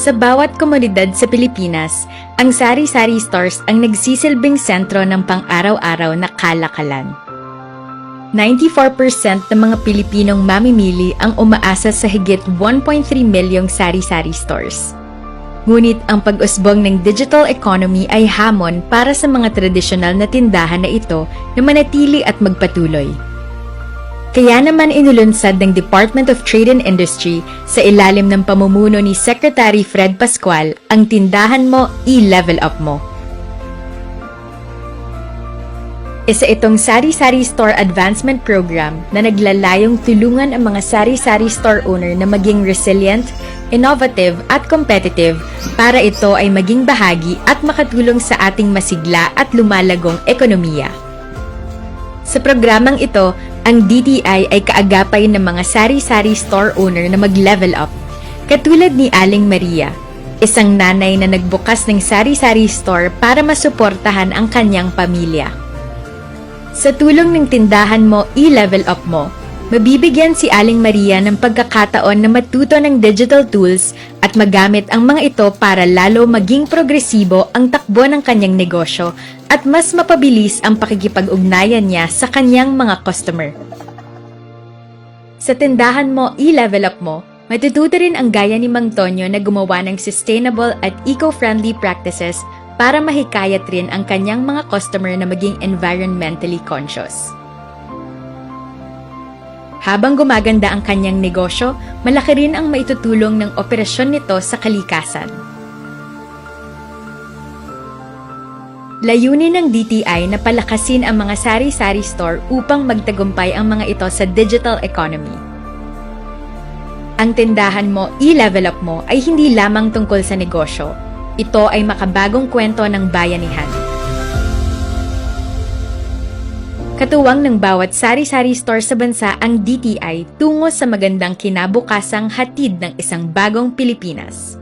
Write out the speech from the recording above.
Sa bawat komunidad sa Pilipinas, ang sari-sari stores ang nagsisilbing sentro ng pang-araw-araw na kalakalan. 94% ng mga Pilipinong mamimili ang umaasa sa higit 1.3 milyong sari-sari stores. Ngunit ang pag-usbong ng digital economy ay hamon para sa mga tradisyonal na tindahan na ito na manatili at magpatuloy. Kaya naman inulunsad ng Department of Trade and Industry sa ilalim ng pamumuno ni Secretary Fred Pascual ang tindahan mo, i-level up mo. Isa itong Sari-Sari Store Advancement Program na naglalayong tulungan ang mga sari-sari store owner na maging resilient, innovative at competitive para ito ay maging bahagi at makatulong sa ating masigla at lumalagong ekonomiya. Sa programang ito, ang DTI ay kaagapay ng mga sari-sari store owner na mag-level up. Katulad ni Aling Maria, isang nanay na nagbukas ng sari-sari store para masuportahan ang kanyang pamilya. Sa tulong ng tindahan mo, i-level up mo. Mabibigyan si Aling Maria ng pagkakataon na matuto ng digital tools at magamit ang mga ito para lalo maging progresibo ang takbo ng kanyang negosyo at mas mapabilis ang pakikipag-ugnayan niya sa kanyang mga customer. Sa tindahan mo, i-level up mo, matututo rin ang gaya ni Mang Tonyo na gumawa ng sustainable at eco-friendly practices para mahikayat rin ang kanyang mga customer na maging environmentally conscious. Habang gumaganda ang kanyang negosyo, malaki rin ang maitutulong ng operasyon nito sa kalikasan. Layunin ng DTI na palakasin ang mga sari-sari store upang magtagumpay ang mga ito sa digital economy. Ang tindahan mo, i-level up mo ay hindi lamang tungkol sa negosyo. Ito ay makabagong kwento ng bayanihan. Katuwang ng bawat sari-sari store sa bansa ang DTI tungo sa magandang kinabukasang hatid ng isang bagong Pilipinas.